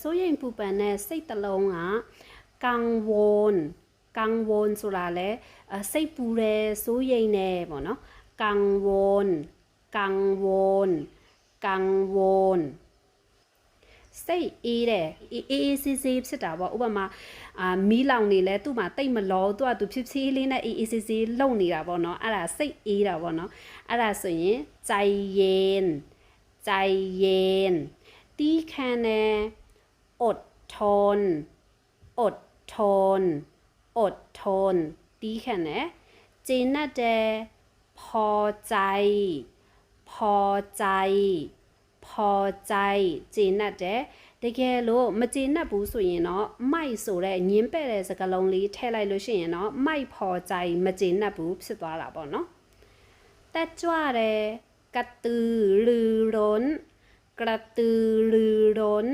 စိုးရိမ်ပူပန်တဲ့စိတ်တစ်လုံးကกังวลกังวลဆိုတာလဲအစိတ်ပူတယ်စိုးရိမ်နေပေါ့နော်กังวลกังวลกังวลစိတ်အေးတယ်အေးအေးဆေးဆေးဖြစ်တာပေါ့ဥပမာအာမီးလောင်နေလဲသူ့မှာတိတ်မလောသူကသူဖြည်းဖြည်းလေးနဲ့အေးအေးဆေးဆေးလုံနေတာပေါ့နော်အဲ့ဒါစိတ်အေးတာပေါ့နော်အဲ့ဒါဆိုရင်ใจเย็นใจเย็นတီးခံတယ် อดทน อดทน อดทน တီးခံတယ်เจนนัดเดพอใจ พอใจ พอใจเจนนัดเดတကယ်လို့မကျေနပ်ဘူးဆိုရင်တော့မိုက်ဆိုတဲ့ညင်းပဲ့တဲ့စကားလုံးလေးထည့်လိုက်လို့ရှိရင်တော့မိုက်ဖော်ကြိုင်မကျေနပ်ဘူးဖြစ်သွားတာပေါ့နော်တက်ကြွတယ်ကတူလူရွန်ကရတူလူရွန်